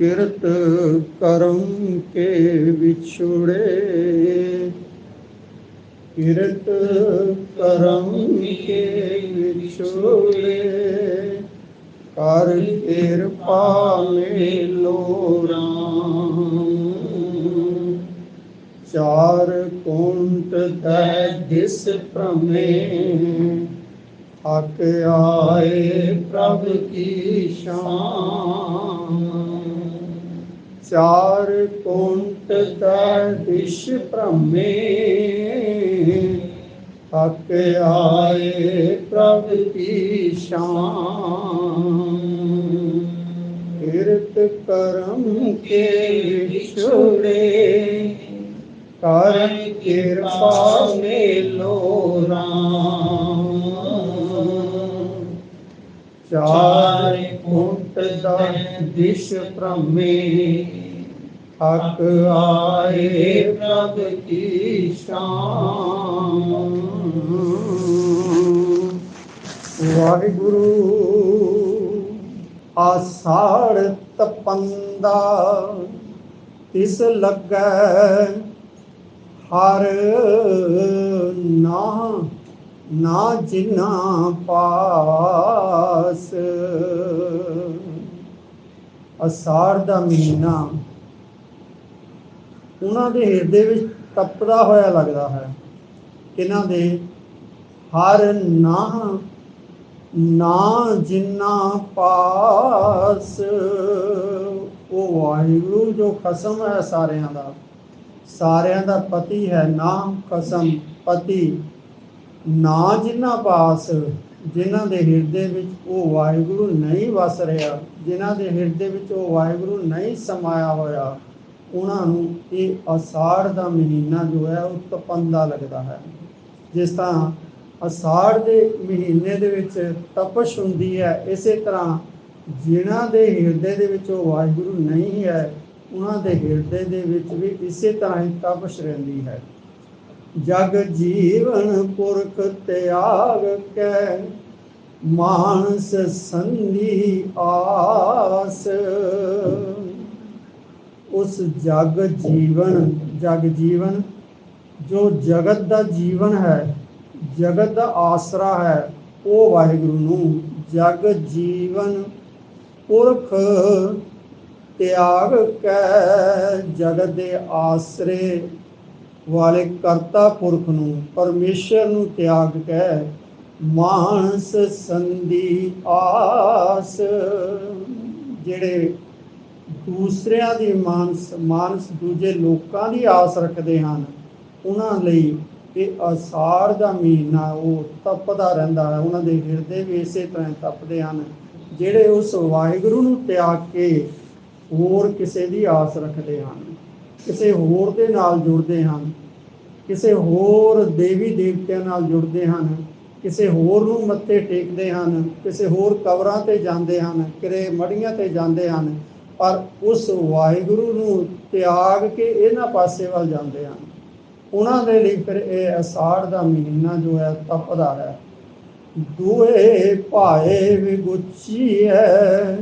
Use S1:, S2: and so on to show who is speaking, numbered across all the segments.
S1: ਕਿਰਤ ਕਰਮ ਕੇ ਵਿਛੁੜੇ। ਕਿਰਤ ਕਰਮ ਕੇ ਵਿਛੁੜੇ। ਕਰ ਕਿਰਪਾ ਮੇਲੋ ਰਾਮ। ਚਾਰ ਕੁੰਟ ਤੈ ਦਿਸ ਪ੍ਰਮੇ ਹਕ ਆਏ ਪ੍ਰਭ ਕੀ ਸ਼ਾਨ ਚਾਰ ਕੁੰਟ ਤੈ ਦਿਸ ਭ੍ਰਮੇ। ਹਕ ਆਏ ਪ੍ਰਭ ਕੀ ਸ਼ਾਨ। ਕਿਰਤ ਕਰਮ ਕੇ ਵਿਛੜੇ ਕਰ ਕਿਰਪਾ ਮੇਲੋ ਰਾਮ। ਚਾਰ ਕੁੰਟ ਦਾ ਦਿਸ਼ ਭ੍ਰਮੇ। ਹਕ ਆਏ ਪ੍ਰਭ ਕੀ ਸ਼ਾਨ। ਵਾਹਿਗੁਰੂ, ਆਸਾੜ ਤਪੰਦਾ, ਤਿਸ ਲੱਗੈ ਹਰ ਨਾ ਨਾ ਜਿਨਾ ਪਾਸ। ਅਸਾੜ ਦਾ ਮਹੀਨਾ ਉਹਨਾਂ ਦੇ ਹਿਰਦੇ ਵਿੱਚ ਤਪਦਾ ਹੋਇਆ ਲੱਗਦਾ ਹੈ। ਇਹਨਾਂ ਦੇ ਹਰ ਨਾ ਨਾ ਜਿੰਨਾ ਪਾਸ, ਉਹ ਵਾਹਿਗੁਰੂ ਜੋ ਖਸਮ ਹੈ ਸਾਰਿਆਂ ਦਾ। ਸਾਰਿਆਂ ਦਾ ਪਤੀ ਹੈ ਨਾਮ ਕਸਮ ਪਤੀ। ਨਾ ਜਿੰਨਾ ਪਾਸ, ਜਿਨ੍ਹਾਂ ਦੇ ਹਿਰਦੇ ਵਿੱਚ ਉਹ ਵਾਹਿਗੁਰੂ ਨਹੀਂ ਵਸ ਰਿਹਾ, ਜਿਨ੍ਹਾਂ ਦੇ ਹਿਰਦੇ ਵਿੱਚ ਉਹ ਵਾਹਿਗੁਰੂ ਨਹੀਂ ਸਮਾਇਆ ਹੋਇਆ ਉਹਨਾਂ ਨੂੰ ਇਹ ਅਸਾੜ ਦਾ ਮਹੀਨਾ ਜੋ ਹੈ ਉਹ ਤਪੰਦਾ ਲੱਗਦਾ ਹੈ। ਜਿਸ ਤਰ੍ਹਾਂ ਅਸਾੜ ਦੇ ਮਹੀਨੇ ਦੇ ਵਿੱਚ ਤਪਸ਼ ਹੁੰਦੀ ਹੈ, ਇਸੇ ਤਰ੍ਹਾਂ ਜਿਨ੍ਹਾਂ ਦੇ ਹਿਰਦੇ ਦੇ ਵਿੱਚ ਉਹ ਵਾਹਿਗੁਰੂ ਨਹੀਂ ਹੈ, ਉਹਨਾਂ ਦੇ ਹਿਰਦੇ ਦੇ ਵਿੱਚ ਵੀ ਇਸੇ ਤਰ੍ਹਾਂ ਹੀ ਤਪਸ਼ ਰਹਿੰਦੀ ਹੈ। ਜਗ ਜੀਵਨ ਪੁਰਖ ਤਿਆਗ ਕੈ, ਮਾਨਸ ਸੰਧੀ ਆਸ। ਉਸ ਜਗ ਜੀਵਨ ਜਗ ਜੀਵਨ, ਜੋ ਜਗਤ ਦਾ ਜੀਵਨ ਹੈ, ਜਗਤ ਦਾ ਆਸਰਾ ਹੈ, ਉਹ ਵਾਹਿਗੁਰੂ ਨੂੰ ਜਗ ਜੀਵਨ ਪੁਰਖ ਤਿਆਗ ਕੈ ਜਗਤ ਦੇ ਆਸਰੇ ਵਾਲੇ ਕਰਤਾ ਪੁਰਖ ਨੂੰ ਪਰਮੇਸ਼ਰ ਨੂੰ ਤਿਆਗ ਕੇ ਮਾਨਸ ਸੰਧੀ ਆਸ, ਜਿਹੜੇ ਦੂਸਰਿਆਂ ਦੀ ਮਾਨਸ ਮਾਨਸ ਦੂਜੇ ਲੋਕਾਂ ਦੀ ਆਸ ਰੱਖਦੇ ਹਨ। ਉਹਨਾਂ ਲਈ ਇਹ ਆਸਾਰ ਦਾ ਮਹੀਨਾ ਉਹ ਤਪਦਾ ਰਹਿੰਦਾ ਹੈ। ਉਹਨਾਂ ਦੇ ਹਿਰਦੇ ਵੀ ਇਸੇ ਤਰ੍ਹਾਂ ਤਪਦੇ ਹਨ, ਜਿਹੜੇ ਉਸ ਵਾਹਿਗੁਰੂ ਨੂੰ ਤਿਆਗ ਕੇ ਹੋਰ ਕਿਸੇ ਦੀ ਆਸ ਰੱਖਦੇ ਹਨ। ਕਿਸੇ ਹੋਰ ਦੇ ਨਾਲ ਜੁੜਦੇ ਹਨ, ਕਿਸੇ ਹੋਰ ਦੇਵੀ ਦੇਵਤਿਆਂ ਨਾਲ ਜੁੜਦੇ ਹਨ, ਕਿਸੇ ਹੋਰ ਨੂੰ ਮੱਥੇ ਟੇਕਦੇ ਹਨ, ਕਿਸੇ ਹੋਰ ਕਬਰਾਂ ਤੇ ਜਾਂਦੇ ਹਨ, ਕਿਰੇ ਮੜੀਆਂ ਤੇ ਜਾਂਦੇ ਹਨ ਪਰ ਉਸ ਵਾਹਿਗੁਰੂ ਨੂੰ ਤਿਆਗ ਕੇ ਇਹਨਾਂ ਪਾਸੇ ਵੱਲ ਜਾਂਦੇ ਹਨ। ਉਹਨਾਂ ਦੇ ਲਈ ਫਿਰ ਇਹ ਅਸਾੜ ਦਾ ਮਹੀਨਾ ਜੋ ਹੈ ਤਪਦਾ ਹੈ। ਦੂਏ ਭਾਏ ਵਿਗੁੱਚੀ ਹੈ।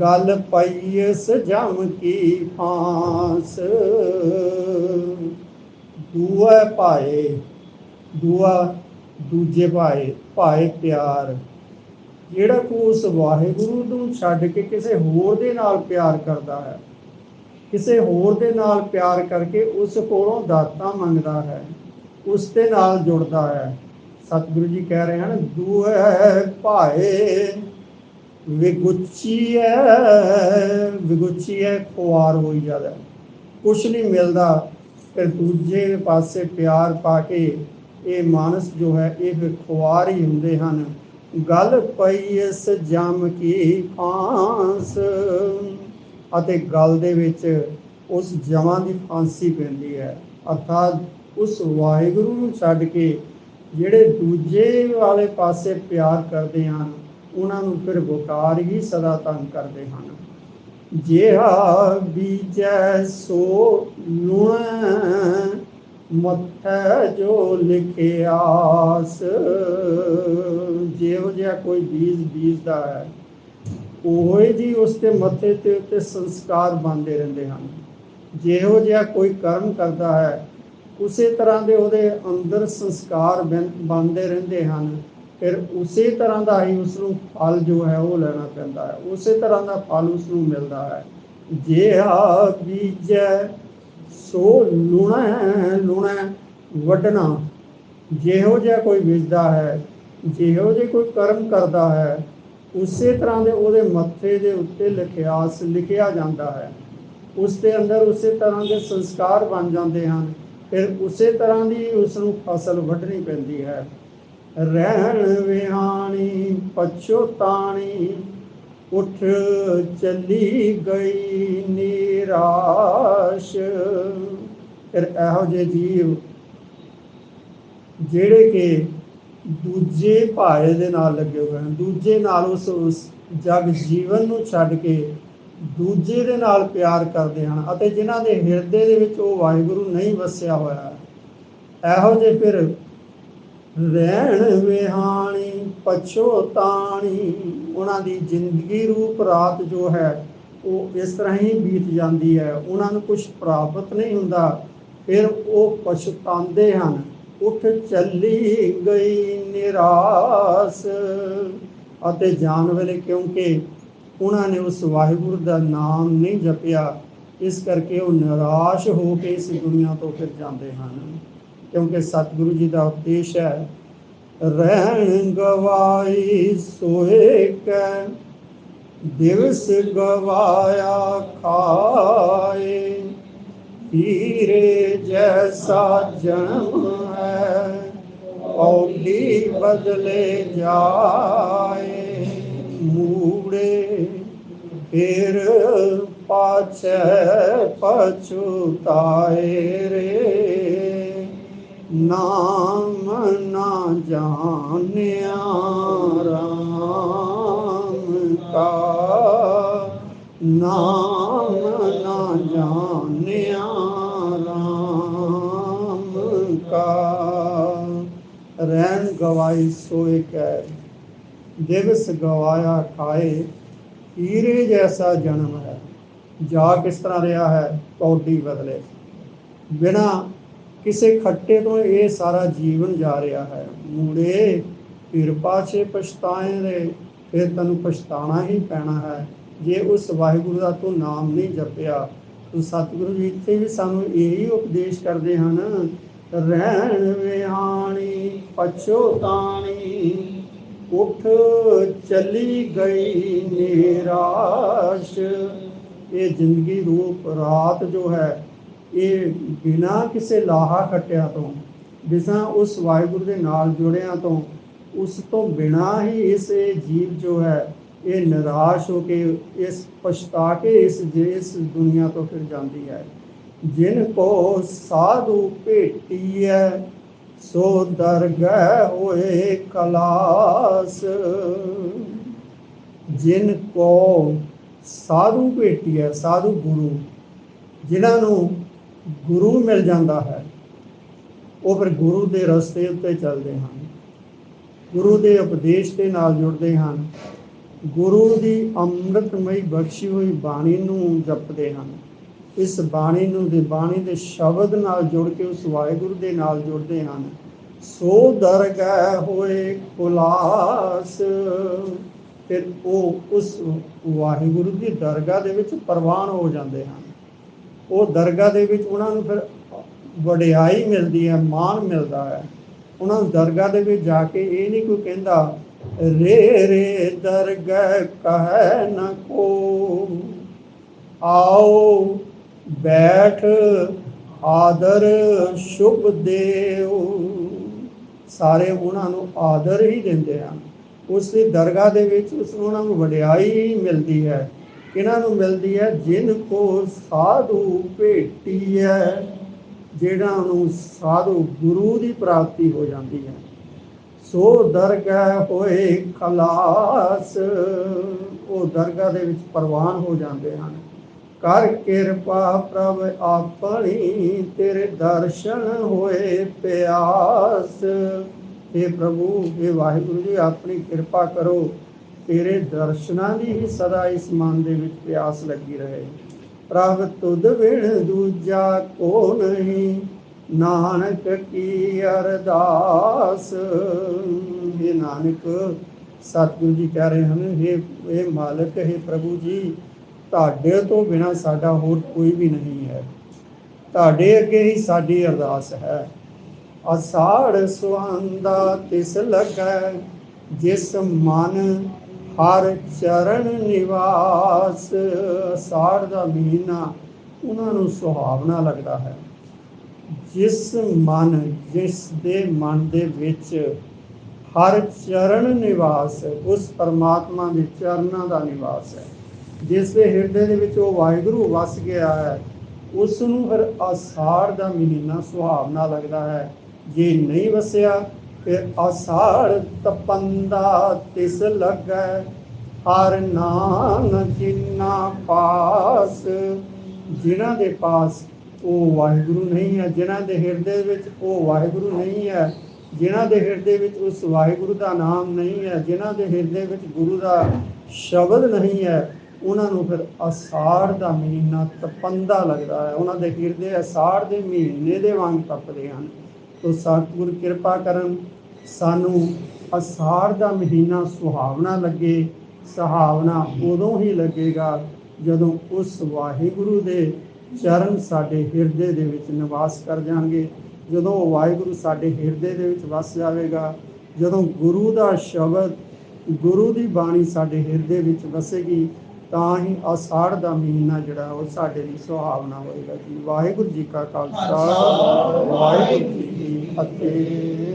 S1: ਗੱਲ ਪਈਸ ਜਮ ਕੀ ਫਾਂਸ। ਦੂਆ ਭਾਏ ਦੂਆ ਦੂਜੇ ਭਾਏ ਭਾਏ ਪਿਆਰ। ਜਿਹੜਾ ਕੋ ਉਸ ਵਾਹਿਗੁਰੂ ਨੂੰ ਛੱਡ ਕੇ ਕਿਸੇ ਹੋਰ ਦੇ ਨਾਲ ਪਿਆਰ ਕਰਦਾ ਹੈ, ਕਿਸੇ ਹੋਰ ਦੇ ਨਾਲ ਪਿਆਰ ਕਰਕੇ ਉਸ ਕੋਲੋਂ ਦਾਤਾਂ ਮੰਗਦਾ ਹੈ, ਉਸ ਦੇ ਨਾਲ ਜੁੜਦਾ ਹੈ, ਸਤਿਗੁਰੂ ਜੀ ਕਹਿ ਰਹੇ ਹਨ ਦੂਏ ਭਾਏ ਵਿਗੁੱਚੀ ਹੈ ਵਿਗੁੱਚੀ ਹੈ ਖੁਆਰ ਹੋਈ ਜਾਂਦਾ ਕੁਛ ਨਹੀਂ ਮਿਲਦਾ ਫਿਰ ਦੂਜੇ ਪਾਸੇ ਪਿਆਰ ਪਾ ਕੇ ਇਹ ਮਾਨਸ ਜੋ ਹੈ, ਇਹ ਫਿਰ ਖੁਆਰ ਹੀ ਹੁੰਦੇ ਹਨ। ਗੱਲ ਪਈ ਇਸ ਜਮ ਕੀ ਫਾਂਸ। ਅਤੇ ਗਲ ਦੇ ਵਿੱਚ ਉਸ ਜਮਾਂ ਦੀ ਫਾਂਸੀ ਪੈਂਦੀ ਹੈ। ਅਰਥਾਤ ਉਸ ਵਾਹਿਗੁਰੂ ਨੂੰ ਛੱਡ ਕੇ ਜਿਹੜੇ ਦੂਜੇ ਵਾਲੇ ਪਾਸੇ ਪਿਆਰ ਕਰਦੇ ਹਨ, ਉਹਨਾਂ ਨੂੰ ਫਿਰ ਵਕਾਰ ਹੀ ਸਦਾ ਤੰਗ ਕਰਦੇ ਹਨ। ਜਿਹਾ ਬੀਜੈ ਸੋ ਲੁਣ ਮੱਥੈ ਜੋ ਲਿਖਿਆਸ ਜਿਹੋ ਜਿਹਾ ਕੋਈ ਬੀਜ ਬੀਜਦਾ ਹੈ, ਉਹੇ ਜੀ ਉਸ ਦੇ ਮੱਥੇ ਤੇ ਉੱਤੇ ਸੰਸਕਾਰ ਬਣਦੇ ਰਹਿੰਦੇ ਹਨ। ਜਿਹੋ ਜਿਹਾ ਕੋਈ ਕਰਮ ਕਰਦਾ ਹੈ, ਉਸੇ ਤਰ੍ਹਾਂ ਦੇ ਉਹਦੇ ਅੰਦਰ ਸੰਸਕਾਰ ਬਣ- ਬਣਦੇ ਰਹਿੰਦੇ ਹਨ। ਫਿਰ ਉਸੇ ਤਰ੍ਹਾਂ ਦਾ ਹੀ ਉਸ ਨੂੰ ਫਲ ਜੋ ਹੈ ਉਹ ਲੈਣਾ ਪੈਂਦਾ ਹੈ। ਉਸੇ ਤਰ੍ਹਾਂ ਦਾ ਫਲ ਉਸ ਨੂੰ ਮਿਲਦਾ ਹੈ। ਜੇ ਆ ਬੀਜੈ ਸੋ ਲੁਣਾ ਲੁਣਾ ਵੱਢਣਾ। ਜਿਹੋ ਜਿਹਾ ਕੋਈ ਬੀਜਦਾ ਹੈ, ਜਿਹੋ ਜਿਹਾ ਕੋਈ ਕਰਮ ਕਰਦਾ ਹੈ, ਉਸੇ ਤਰ੍ਹਾਂ ਦੇ ਉਹਦੇ ਮੱਥੇ ਦੇ ਉੱਤੇ ਲਿਖਿਆਸ ਲਿਖਿਆ ਜਾਂਦਾ ਹੈ। ਉਸ ਦੇ ਅੰਦਰ ਉਸੇ ਤਰ੍ਹਾਂ ਦੇ ਸੰਸਕਾਰ ਬਣ ਜਾਂਦੇ ਹਨ। ਫਿਰ ਉਸੇ ਤਰ੍ਹਾਂ ਦੀ ਉਸ ਨੂੰ ਫਸਲ ਵੱਢਣੀ ਪੈਂਦੀ ਹੈ। ਰਹਿਣ ਵਿਹਾਣੀ ਪਛੋਤਾਣੀ ਉਠ ਚੱਲੀ ਗਈ ਨਿਰਾਸ਼। ਫਿਰ ਇਹੋ ਜਿਹੇ ਜੀਵ ਜਿਹੜੇ ਕਿ ਦੂਜੇ ਭਾਏ ਦੇ ਨਾਲ ਲੱਗੇ ਹੋਏ ਹਨ। ਦੂਜੇ ਨਾਲ ਉਸ ਉਸ ਜਗ ਜੀਵਨ ਨੂੰ ਛੱਡ ਕੇ ਦੂਜੇ ਦੇ ਨਾਲ ਪਿਆਰ ਕਰਦੇ ਹਨ ਅਤੇ ਜਿਨ੍ਹਾਂ ਦੇ ਹਿਰਦੇ ਦੇ ਵਿੱਚ ਉਹ ਵਾਹਿਗੁਰੂ ਨਹੀਂ ਵਸਿਆ ਹੋਇਆ। ਇਹੋ ਜਿਹੇ ਫਿਰ ਰਹਿਣ ਵਿਹਾਣੀ ਪਛੋਤਾਣੀ ਉਹਨਾਂ ਦੀ ਜ਼ਿੰਦਗੀ ਰੂਪ ਰਾਤ ਜੋ ਹੈ, ਉਹ ਇਸ ਤਰ੍ਹਾਂ ਹੀ ਬੀਤ ਜਾਂਦੀ ਹੈ। ਉਹਨਾਂ ਨੂੰ ਕੁਝ ਪ੍ਰਾਪਤ ਨਹੀਂ ਹੁੰਦਾ। ਫਿਰ ਉਹ ਪਛਤਾਉਂਦੇ ਹਨ। ਉੱਠ ਚੱਲੀ ਗਈ ਨਿਰਾਸ। ਅਤੇ ਜਾਣ ਵੇਲੇ ਕਿਉਂਕਿ ਉਹਨਾਂ ਨੇ ਉਸ ਵਾਹਿਗੁਰੂ ਦਾ ਨਾਮ ਨਹੀਂ ਜਪਿਆ, ਇਸ ਕਰਕੇ ਉਹ ਨਿਰਾਸ਼ ਹੋ ਕੇ ਇਸ ਦੁਨੀਆ ਤੋਂ ਫਿਰ ਜਾਂਦੇ ਹਨ। ਕਿਉਂਕਿ ਸਤਿਗੁਰੂ ਜੀ ਦਾ ਉਪਦੇਸ਼ ਹੈ ਰਹਿਣ ਗਵਾਈ ਸੋਏ ਕੈ ਦਿਵਸ ਗਵਾਇਆ ਖਾਏ ਹੀਰੇ ਜੈਸਾ ਜਨਮ ਹੈ ਔਲੀ ਬਦਲੇ ਜਾਏ ਮੂੜੇ ਫਿਰ ਪਾਛੈ ਪਛੁਤਾਏ ਰੇ ਨਾਮ ਨਾ ਜਾਣਿਆ ਰਾਮ ਕਾ। ਨਾਮ ਨਾ ਜਾਣਿਆ ਰਾਮ ਕਾ। ਰਹਿਣ ਗਵਾਈ ਸੋਏ ਕੈ, ਦਿਵਸ ਗਵਾਇਆ ਖਾਏ। ਹੀਰੇ ਜੈਸਾ ਜਨਮ ਹੈ ਜਾ ਕਿਸ ਤਰ੍ਹਾਂ ਰਿਹਾ ਹੈ, ਕੌਡੀ ਬਦਲੇ। ਬਿਨਾ ਕਿਸੇ ਖੱਟੇ ਤੋਂ ਇਹ ਸਾਰਾ ਜੀਵਨ ਜਾ ਰਿਹਾ ਹੈ। ਮੂੜੇ, ਫਿਰ ਪਾਛੇ ਪਛਤਾਏ ਦੇ ਫਿਰ ਤੈਨੂੰ ਪਛਤਾਣਾ ਹੀ ਪੈਣਾ ਹੈ। ਜੇ ਉਸ ਵਾਹਿਗੁਰੂ ਦਾ ਤੂੰ ਨਾਮ ਨਹੀਂ ਜਪਿਆ, ਤੂੰ ਸਤਿਗੁਰੂ ਜੀ ਇੱਥੇ ਵੀ ਸਾਨੂੰ ਇਹੀ ਉਪਦੇਸ਼ ਕਰਦੇ ਹਨ, ਰਹਿਣ ਵਿਹਾਣੀ ਪਛੋਤਾਣੀ ਉਠ ਚਲੀ ਗਈ ਨਿਰਾਸ਼। ਇਹ ਜ਼ਿੰਦਗੀ ਰੂਪ ਰਾਤ ਜੋ ਹੈ ਇਹ ਬਿਨਾ ਕਿਸੇ ਲਾਹਾ ਖੱਟਿਆ ਤੋਂ ਬਿਨਾਂ ਉਸ ਵਾਹਿਗੁਰੂ ਦੇ ਨਾਲ ਜੁੜਿਆਂ ਤੋਂ, ਉਸ ਤੋਂ ਬਿਨਾ ਹੀ ਇਸ ਇਹ ਜੀਵ ਜੋ ਹੈ, ਇਹ ਨਿਰਾਸ਼ ਹੋ ਕੇ, ਇਸ ਪਛਤਾ ਕੇ ਇਸ ਇਸ ਦੁਨੀਆ ਤੋਂ ਫਿਰ ਜਾਂਦੀ ਹੈ। ਜਿਨ ਕੋ ਸਾਧੂ ਭੇਟੀਐ, ਸੋ ਦਰਗਹਿ ਹੋਏ ਕਲਾਸ। ਜਿਨ ਕੋ ਸਾਧੂ ਭੇਟੀਐ, ਸਾਧੂ ਗੁਰੂ, ਜਿਨ੍ਹਾਂ ਨੂੰ ਗੁਰੂ ਮਿਲ ਜਾਂਦਾ ਹੈ, ਉਹ ਫਿਰ ਗੁਰੂ ਦੇ ਰਸਤੇ ਉੱਤੇ ਚੱਲਦੇ ਹਨ। ਗੁਰੂ ਦੇ ਉਪਦੇਸ਼ ਦੇ ਨਾਲ ਜੁੜਦੇ ਹਨ। ਗੁਰੂ ਦੀ ਅੰਮ੍ਰਿਤਮਈ ਬਖਸ਼ੀ ਹੋਈ ਬਾਣੀ ਨੂੰ ਜਪਦੇ ਹਨ। ਇਸ ਬਾਣੀ ਨੂੰ ਦੇ ਬਾਣੀ ਦੇ ਸ਼ਬਦ ਨਾਲ ਜੁੜ ਕੇ ਉਸ ਵਾਹਿਗੁਰੂ ਦੇ ਨਾਲ ਜੁੜਦੇ ਹਨ। ਸੋ ਦਰਗਹਿ ਹੋਏ ਕੁਲਾਸ ਫਿਰ ਉਹ ਉਸ ਵਾਹਿਗੁਰੂ ਦੀ ਦਰਗਾਹ ਦੇ ਵਿੱਚ ਪ੍ਰਵਾਨ ਹੋ ਜਾਂਦੇ ਹਨ। ਉਹ ਦਰਗਾਹ ਦੇ ਵਿੱਚ ਉਹਨਾਂ ਨੂੰ ਫਿਰ ਵਡਿਆਈ ਮਿਲਦੀ ਹੈ, ਮਾਣ ਮਿਲਦਾ ਹੈ। ਉਹਨਾਂ ਨੂੰ ਦਰਗਾਹ ਦੇ ਵਿੱਚ ਜਾ ਕੇ ਇਹ ਨਹੀਂ ਕੋਈ ਕਹਿੰਦਾ, ਰੇ ਰੇ ਦਰਗਹਿ ਕਹਿ ਨ ਕੋ ਆਓ ਬੈਠ, ਆਦਰ ਸ਼ੁਭ ਦੇਉ ਸਾਰੇ ਉਹਨਾਂ ਨੂੰ ਆਦਰ ਹੀ ਦਿੰਦੇ ਹਨ। ਉਸ ਦੀ ਦਰਗਾਹ ਦੇ ਵਿੱਚ ਉਸ ਨੂੰ ਉਹਨਾਂ ਨੂੰ ਵਡਿਆਈ ਮਿਲਦੀ ਹੈ। ਕਿਹਨਾਂ ਨੂੰ ਮਿਲਦੀ ਹੈ, ਜਿਨ ਕੋ ਸਾਧੂ ਭੇਟੀ ਹੈ ਜਿਹੜਾ ਨੂੰ ਸਾਧੂ ਗੁਰੂ ਦੀ ਪ੍ਰਾਪਤੀ ਹੋ ਜਾਂਦੀ ਹੈ। ਸੋ ਦਰਗਾਹ ਹੋਏ ਖਲਾਸ, ਉਹ ਦਰਗਾਹ ਦੇ ਵਿੱਚ ਪ੍ਰਵਾਨ ਹੋ ਜਾਂਦੇ ਹਨ। ਕਰ ਕਿਰਪਾ ਪ੍ਰਭ ਆਪਣੀ, ਤੇਰੇ ਦਰਸ਼ਨ ਹੋਏ ਪਿਆਸ। हे ਪ੍ਰਭੂ हे ਵਾਹਿਗੁਰੂ ਜੀ, ਆਪਣੀ ਕਿਰਪਾ ਕਰੋ। ਤੇਰੇ ਦਰਸ਼ਨਾਂ ਦੀ ਹੀ ਸਦਾ ਇਸ ਮਨ ਦੇ ਵਿੱਚ ਪਿਆਸ ਲੱਗੀ ਰਹੇ। ਪ੍ਰਭ ਤੁਧ ਬਿਨ ਦੂਜਾ ਕੋ ਨਹੀਂ, ਨਾਨਕ ਕੀ ਅਰਦਾਸ? ਇਹ ਨਾਨਕ, ਸਤਿਗੁਰੂ ਜੀ ਕਹਿ ਰਹੇ ਹਨ ਇਹ ਇਹ ਮਾਲਕ, ਹੈ ਪ੍ਰਭੂ ਜੀ, ਤੁਹਾਡੇ ਤੋਂ ਬਿਨਾ ਸਾਡਾ ਹੋਰ ਕੋਈ ਵੀ ਨਹੀਂ ਹੈ। ਤੁਹਾਡੇ ਅੱਗੇ ਹੀ ਸਾਡੀ ਅਰਦਾਸ ਹੈ। ਅਸਾੜ ਸੁਆਂਦਾ ਤਿਸ ਲੱਗੈ, ਜਿਸ ਮਨ ਹਰ ਚਰਨ ਨਿਵਾਸ ਅਸਾੜ ਦਾ ਮਹੀਨਾ ਉਹਨਾਂ ਨੂੰ ਸੁਹਾਵਣਾ ਲੱਗਦਾ ਹੈ। ਜਿਸ ਮਨ, ਜਿਸ ਦੇ ਮਨ ਦੇ ਵਿੱਚ ਹਰ ਚਰਨ ਨਿਵਾਸ, ਉਸ ਪਰਮਾਤਮਾ ਦੇ ਚਰਨਾਂ ਦਾ ਨਿਵਾਸ ਹੈ। ਜਿਸ ਦੇ ਹਿਰਦੇ ਦੇ ਵਿੱਚ ਉਹ ਵਾਹਿਗੁਰੂ ਵਸ ਗਿਆ ਹੈ, ਉਸ ਨੂੰ ਫਿਰ ਆਸਾੜ ਦਾ ਮਹੀਨਾ ਸੁਹਾਵਣਾ ਲੱਗਦਾ ਹੈ। ਜੇ ਨਹੀਂ ਵਸਿਆ ਫਿਰ ਆਸਾੜ ਤਪੰਦਾ ਤਿਸ ਲੱਗੈ, ਹਰ ਨਾਮ ਜਿਨਾ ਪਾਸ। ਜਿਨ੍ਹਾਂ ਦੇ ਪਾਸ ਉਹ ਵਾਹਿਗੁਰੂ ਨਹੀਂ ਹੈ, ਜਿਨ੍ਹਾਂ ਦੇ ਹਿਰਦੇ ਵਿੱਚ ਉਹ ਵਾਹਿਗੁਰੂ ਨਹੀਂ ਹੈ, ਜਿਨ੍ਹਾਂ ਦੇ ਹਿਰਦੇ ਵਿੱਚ ਉਸ ਵਾਹਿਗੁਰੂ ਦਾ ਨਾਮ ਨਹੀਂ ਹੈ, ਜਿਨ੍ਹਾਂ ਦੇ ਹਿਰਦੇ ਵਿੱਚ ਗੁਰੂ ਦਾ ਸ਼ਬਦ ਨਹੀਂ ਹੈ, ਉਹਨਾਂ ਨੂੰ ਫਿਰ ਅਸਾੜ ਦਾ ਮਹੀਨਾ ਤਪੰਦਾ ਲੱਗਦਾ ਹੈ। ਉਹਨਾਂ ਦੇ ਹਿਰਦੇ ਅਸਾੜ ਦੇ ਮਹੀਨੇ ਦੇ ਵਾਂਗ ਤਪਦੇ ਹਨ। ਤੋ ਸਤਿਗੁਰ ਕਿਰਪਾ ਕਰਨ ਸਾਨੂੰ ਅਸਾੜ ਦਾ ਮਹੀਨਾ ਸੁਹਾਵਣਾ ਲੱਗੇ ਸੁਹਾਵਣਾ ਉਦੋਂ ਹੀ ਲੱਗੇਗਾ ਜਦੋਂ ਉਸ ਵਾਹਿਗੁਰੂ ਦੇ ਚਰਨ ਸਾਡੇ ਹਿਰਦੇ ਦੇ ਵਿੱਚ ਨਿਵਾਸ ਕਰ ਜਾਣਗੇ। ਜਦੋਂ ਵਾਹਿਗੁਰੂ ਸਾਡੇ ਹਿਰਦੇ ਦੇ ਵਿੱਚ ਵਸ ਜਾਵੇਗਾ ਜਦੋਂ ਗੁਰੂ ਦਾ ਸ਼ਬਦ ਗੁਰੂ ਦੀ ਬਾਣੀ ਸਾਡੇ ਹਿਰਦੇ ਵਿੱਚ ਵਸੇਗੀ ਤਾਂ ਹੀ ਅਸਾੜ ਦਾ ਮਹੀਨਾ ਜਿਹੜਾ ਉਹ ਸਾਡੇ ਲਈ ਸੁਹਾਵਣਾ ਹੋਏਗਾ ਜੀ। ਵਾਹਿਗੁਰੂ ਜੀ ਕਾ ਖਾਲਸਾ ਵਾਹਿਗੁਰੂ ਜੀ ਕੀ ਫਤਿਹ।